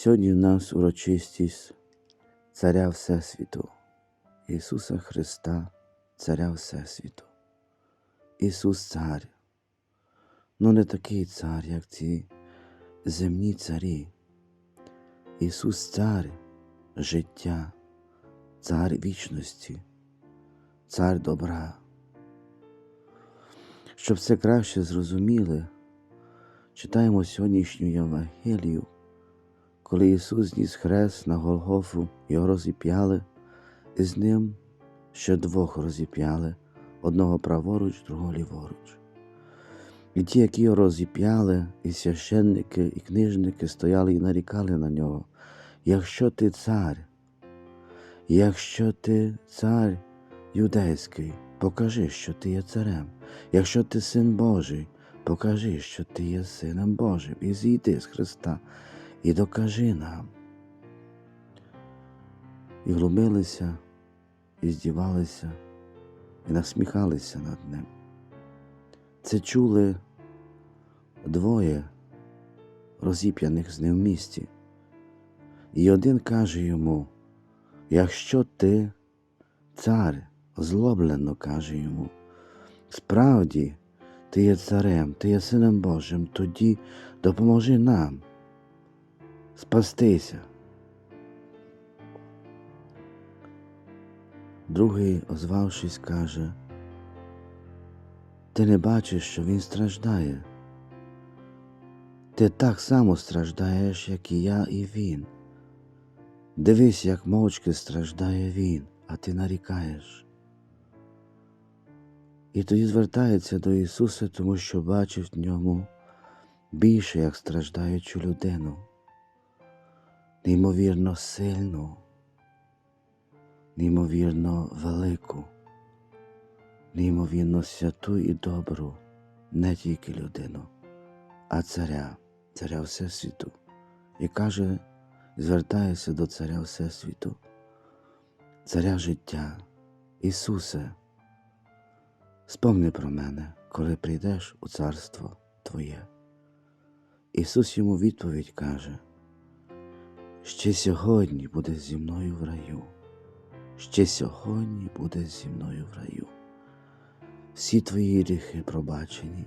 Сьогодні в нас урочистість Царя Всесвіту, Ісуса Христа, Царя Всесвіту. Ісус Цар, ну не такий цар, як ці земні царі. Ісус Цар життя, Цар вічності, Цар добра. Щоб це краще зрозуміли, читаємо сьогоднішню Євангелію, коли Ісус зніс хрест на Голгофу, його розіп'яли, і з ним ще двох розіп'яли, одного праворуч, другого ліворуч. І ті, які його розіп'яли, і священники, і книжники стояли і нарікали на нього. Якщо ти цар, якщо ти цар юдейський, покажи, що ти є царем. Якщо ти син Божий, покажи, що ти є сином Божим, і зійди з Христа, і докажи нам. І глумилися, і здівалися, і насміхалися над ним. Це чули двоє розіп'яних з ним в місті. І один каже йому, якщо ти цар, злоблено каже йому, справді ти є царем, ти є сином Божим, тоді допоможи нам спастися. Другий, озвавшись, каже, ти не бачиш, що він страждає. Ти так само страждаєш, як і я, і він. Дивись, як мовчки страждає він, а ти нарікаєш. І тоді звертається до Ісуса, тому що бачив в ньому більше, як страждаючу людину, неймовірно сильну, неймовірно велику, неймовірно святу і добру, не тільки людину, а царя, царя Всесвіту, і каже, звертається до Царя Всесвіту, Царя життя, Ісусе. Спомни про мене, коли прийдеш у царство Твоє. Ісус йому відповідь каже, ще сьогодні буде зі мною в раю, ще сьогодні буде зі мною в раю. Всі твої гріхи пробачені,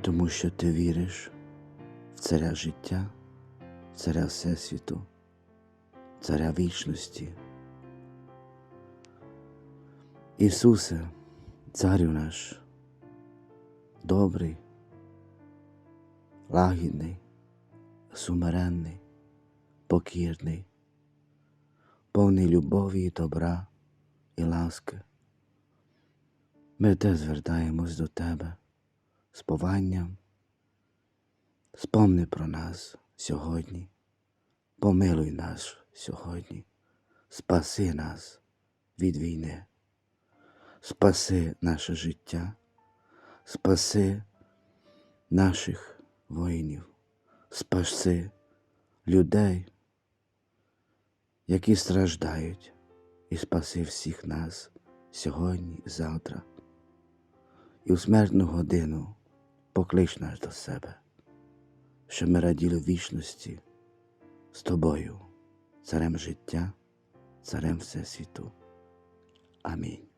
тому що ти віриш в царя життя, в царя Всесвіту, царя вічності. Ісусе, Царю наш, добрий, лагідний, сумиренний, покірний, повний любові і добра і ласки. Ми те звертаємось до Тебе з пованням. Спомни про нас сьогодні, помилуй нас сьогодні, спаси нас від війни спаси наше життя, спаси наших воїнів, спаси людей, які страждають, і спаси всіх нас сьогодні і завтра. І у смертну годину поклич нас до себе, щоб ми раділи вічності з тобою, царем життя, царем Всесвіту. Амінь.